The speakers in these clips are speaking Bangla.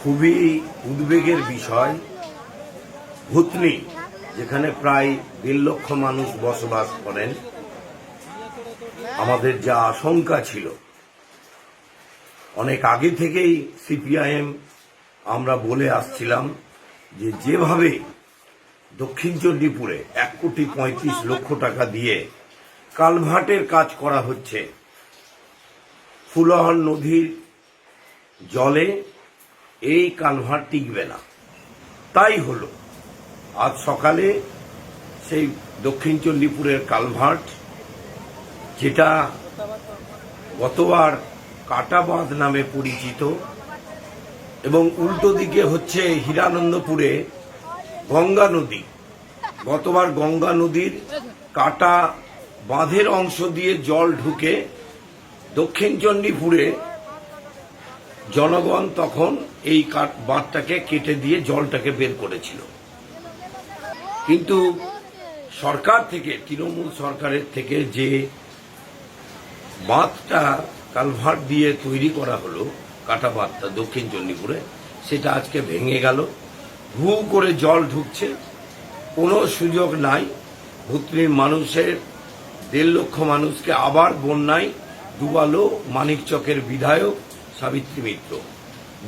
খুবই উদ্বেগের বিষয়। ভূতনি, যেখানে প্রায় দেড় লক্ষ মানুষ বসবাস করেন। আমাদের যা আশঙ্কা ছিল, অনেক আগে থেকেই সিপিআইএম, আমরা বলে আসছিলাম যে যেভাবে দক্ষিণ চণ্ডীপুরে এক কোটি পঁয়ত্রিশ লক্ষ টাকা দিয়ে কালভার্টের কাজ করা হচ্ছে, ফুলহর নদীর জলে এই কালভার্ট টিকবে না। তাই হলো, আজ সকালে সেই দক্ষিণ চণ্ডীপুরের কালভার্ট যেটা গতবার কাটাবাঁধ নামে পরিচিত এবং উল্টো দিকে হচ্ছে হীরানন্দপুরে গঙ্গা নদী। গতবার গঙ্গা নদীর কাটা বাঁধের অংশ দিয়ে জল ঢুকে দক্ষিণ চণ্ডীপুরে জনগণ তখন এই বাঁধটাকে কেটে দিয়ে জলটাকে বের করেছিল। কিন্তু সরকার থেকে, তৃণমূল সরকারের থেকে যে বাঁধটা কালভার্ট দিয়ে তৈরি করা হলো, কাটা বাঁধটা দক্ষিণ চণ্ডীপুরে, সেটা আজকে ভেঙে গেল। হু করে জল ঢুকছে, কোনো সুযোগ নাই। ভুতনির মানুষের দেড় লক্ষ মানুষকে আবার বন্যায় ডুবালো মানিকচকের বিধায়ক। সাবিত্রী মিত্র।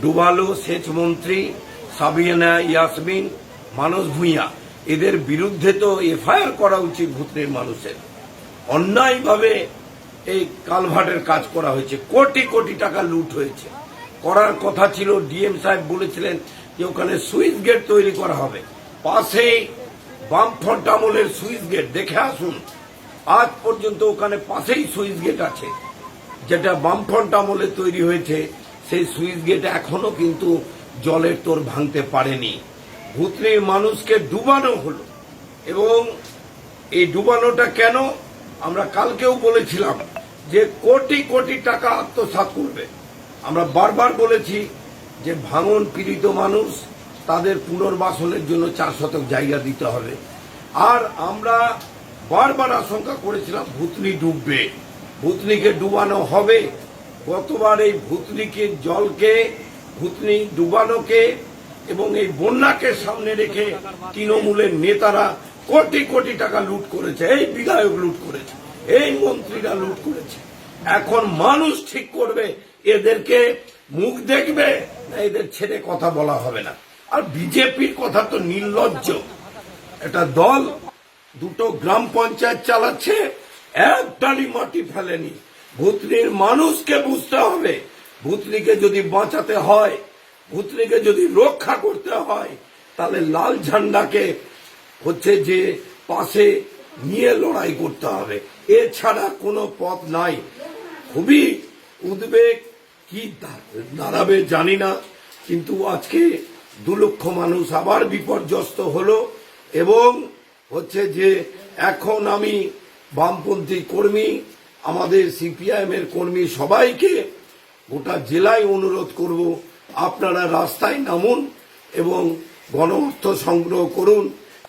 ডুবালো সেচ মন্ত্রী সাবিনা ইয়াসমিন, মানস ভূঁইয়া। এদের বিরুদ্ধে তো এফআইআর করা উচিত ভুতনির মানুষের। অন্যায়ভাবে এই কালভার্টের কাজ করা হয়েছে। কোটি কোটি টাকা লুট হয়েছে। করার কথা ছিল, ডিএম সাহেব বলেছিলেন যে ওখানে সুইচ গেট তৈরি করা হবে। পাশেই বামফ্রন্ট আমলের সুইচ গেট। দেখে আসুন, আজ পর্যন্ত ওখানে পাশেই সুইচ গেট আছে। যেটা বামফ্রন্ট আমলে তৈরি হয়েছে, সেই সুইচ গেট এখনও কিন্তু জলের তোর ভাঙতে পারেনি। ভূতনির মানুষকে ডুবানো হলো। এবং এই ডুবানোটা কেন? আমরা কালকেও বলেছিলাম যে কোটি কোটি টাকা আত্মসাৎ করবে। আমরা বারবার বলেছি যে ভাঙন পীড়িত মানুষ, তাদের পুনর্বাসনের জন্য চার শতক জায়গা দিতে হবে। আর আমরা বারবার আশঙ্কা করেছিলাম ভূতনি ডুববে। ভূতনিকে ডুবানো হবে। গতবার এই ভূতনিকে, জলকে, ভূতনি ডুবানোকে এবং এই বন্যাকে সামনে রেখে তৃণমূলের নেতারা কোটি কোটি টাকা লুট করেছে। এই বিধায়ক লুট করেছে, এই মন্ত্রীরা লুট করেছে। এখন মানুষ ঠিক করবে, এদেরকে মুখ দেখবে না এদের ছেড়ে কথা বলা হবে না। আর বিজেপির কথা তো নির্লজ্জ। একটা দল, দুটো গ্রাম পঞ্চায়েত চালাচ্ছে এক ডালি মাটি ফেলেনি। ভূতনির মানুষকে বুঝতে হবে। ভূতনিকে যদি বাঁচাতে হয় ভূতনিকে যদি রক্ষা করতে হয়, তাহলে লাল ঝান্ডাকে হচ্ছে যে পাশে নিয়ে লড়াই করতে হবে। এছাড়া কোনো পথ নাই। খুবই উদ্বেগ কি দাঁড়াবে জানি না, কিন্তু আজকে দু লক্ষ মানুষ আবার বিপর্যস্ত হলো এবং হচ্ছে যে এখন আমি বামপন্থী কর্মী, আমাদের সিপিআইএম এর কর্মী সবাইকে গোটা জেলায় অনুরোধ করব, আপনারা রাস্তায় নামুন এবং গণ অর্থ সংগ্রহ করুন,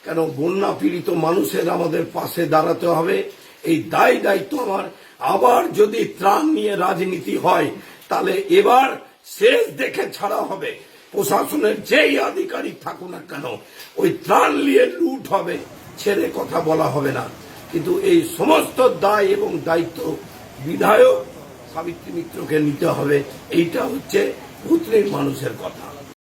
কেন বন্যা পীড়িত মানুষের আমাদের পাশে দাঁড়াতে হবে। এই দায় দায়িত্ব আমার। আবার যদি ত্রাণ নিয়ে রাজনীতি হয়, তাহলে এবার শেষ দেখে ছাড়া হবে। প্রশাসনের যেই আধিকারিক থাকুক না কেন, ওই ত্রাণ নিয়ে লুট হবে, ছেড়ে কথা বলা হবে না। কিন্তু এই সমস্ত দায় এবং দায়িত্ব বিধায়ক সাবিত্রী মিত্রকে নিতে হবে। এইটা হচ্ছে পুত্রের মানুষের কথা।